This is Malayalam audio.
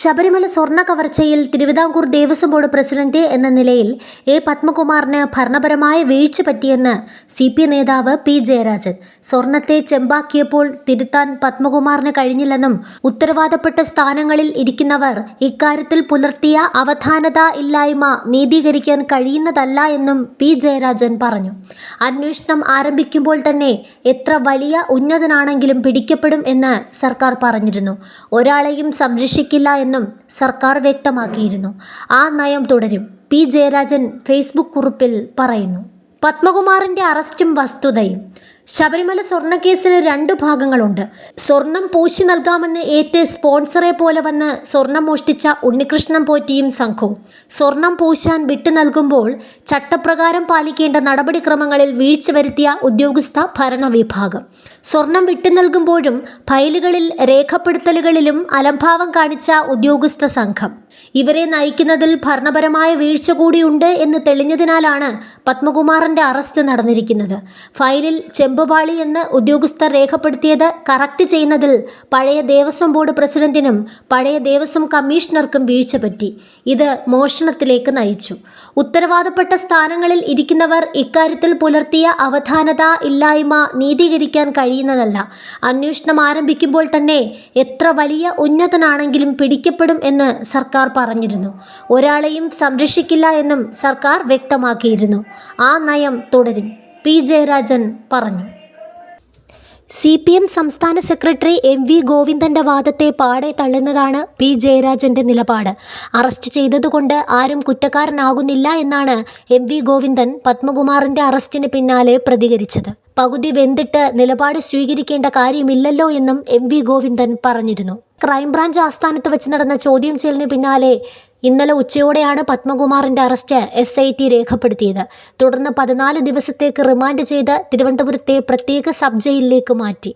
ശബരിമല സ്വർണ കവർച്ചയിൽ തിരുവിതാംകൂർ ദേവസ്വം ബോർഡ് പ്രസിഡന്റ് എന്ന നിലയിൽ എ പത്മകുമാറിന് ഭരണപരമായ വീഴ്ച പറ്റിയെന്ന് സി പി നേതാവ് പി ജയരാജൻ. സ്വർണത്തെ ചെമ്പാക്കിയപ്പോൾ തിരുത്താൻ പത്മകുമാറിന് കഴിഞ്ഞില്ലെന്നും ഉത്തരവാദപ്പെട്ട സ്ഥാനങ്ങളിൽ ഇരിക്കുന്നവർ ഇക്കാര്യത്തിൽ പുലർത്തിയ അവധാനത ഇല്ലായ്മ നീതീകരിക്കാൻ കഴിയുന്നതല്ല എന്നും പി ജയരാജൻ പറഞ്ഞു. അന്വേഷണം ആരംഭിക്കുമ്പോൾ തന്നെ എത്ര വലിയ ഉന്നതനാണെങ്കിലും പിടിക്കപ്പെടും എന്ന് സർക്കാർ പറഞ്ഞിരുന്നു. ഒരാളെയും സംരക്ഷിക്കില്ല എന്നും സർക്കാർ വ്യക്തമാക്കിയിരുന്നു. ആ നയം തുടരും. പി. ജയരാജൻ ഫേസ്ബുക്ക് കുറിപ്പിൽ പറയുന്നു. പത്മകുമാറിന്റെ അറസ്റ്റും വസ്തുതയും. ശബരിമല സ്വർണക്കേസിന് രണ്ടു ഭാഗങ്ങളുണ്ട്. സ്വർണം പൂശി നൽകാമെന്ന് ഏറ്റ് സ്പോൺസറെ പോലെ വന്ന് സ്വർണം മോഷ്ടിച്ച ഉണ്ണികൃഷ്ണൻ പോറ്റിയും സംഘവും. സ്വർണം പൂശാൻ വിട്ടു നൽകുമ്പോൾ ചട്ടപ്രകാരം പാലിക്കേണ്ട നടപടിക്രമങ്ങളിൽ വീഴ്ച വരുത്തിയ ഉദ്യോഗസ്ഥ ഭരണവിഭാഗം. സ്വർണം വിട്ടു നൽകുമ്പോഴും ഫയലുകളിൽ രേഖപ്പെടുത്തലുകളിലും അലംഭാവം കാണിച്ച ഉദ്യോഗസ്ഥ സംഘം. ഇവരെ നയിക്കുന്നതിൽ ഭരണപരമായ വീഴ്ച കൂടിയുണ്ട് എന്ന് തെളിഞ്ഞതിനാലാണ് പത്മകുമാറിന്റെ അറസ്റ്റ് നടന്നിരിക്കുന്നത്. ഫയലിൽ ചെമ്പുപാളി എന്ന് ഉദ്യോഗസ്ഥർ രേഖപ്പെടുത്തിയത് കറക്റ്റ് ചെയ്യുന്നതിൽ പഴയ ദേവസ്വം ബോർഡ് പ്രസിഡന്റിനും പഴയ ദേവസ്വം കമ്മീഷണർക്കും വീഴ്ച പറ്റി. ഇത് മോഷണത്തിലേക്ക് നയിച്ചു. ഉത്തരവാദപ്പെട്ട സ്ഥാനങ്ങളിൽ ഇരിക്കുന്നവർ ഇക്കാര്യത്തിൽ പുലർത്തിയ അവധാനത ഇല്ലായ്മ നീതീകരിക്കാൻ കഴിയുന്നതല്ല. അന്വേഷണം ആരംഭിക്കുമ്പോൾ തന്നെ എത്ര വലിയ ഉന്നതനാണെങ്കിലും പിടിക്കപ്പെടും എന്ന് സർക്കാർ പറഞ്ഞിരുന്നു. ഒരാളെയും സംരക്ഷിക്കില്ല എന്നും സർക്കാർ വ്യക്തമാക്കിയിരുന്നു. ആ നയം തുടരും. പി ജയരാജൻ പറഞ്ഞു. സി പി എം സംസ്ഥാന സെക്രട്ടറി എം വി ഗോവിന്ദന്റെ വാദത്തെ പാടെ തള്ളുന്നതാണ് പി ജയരാജന്റെ നിലപാട്. അറസ്റ്റ് ചെയ്തതുകൊണ്ട് ആരും കുറ്റക്കാരനാകുന്നില്ല എന്നാണ് എം വി ഗോവിന്ദൻ പത്മകുമാറിന്റെ അറസ്റ്റിന് പിന്നാലെ പ്രതികരിച്ചത്. പകുതി വെന്തിട്ട് നിലപാട് സ്വീകരിക്കേണ്ട കാര്യമില്ലല്ലോ എന്നും എം വി ഗോവിന്ദൻ പറഞ്ഞിരുന്നു. ക്രൈംബ്രാഞ്ച് ആസ്ഥാനത്ത് വെച്ച് നടന്ന ചോദ്യം ചെയ്യലിന് പിന്നാലെ ഇന്നലെ ഉച്ചയോടെയാണ് പത്മകുമാറിന്റെ അറസ്റ്റ് എസ് ഐ ടി രേഖപ്പെടുത്തിയത്. തുടർന്ന് പതിനാല് ദിവസത്തേക്ക് റിമാൻഡ് ചെയ്ത് തിരുവനന്തപുരത്തെ പ്രത്യേക സബ് ജയിലിലേക്ക് മാറ്റി.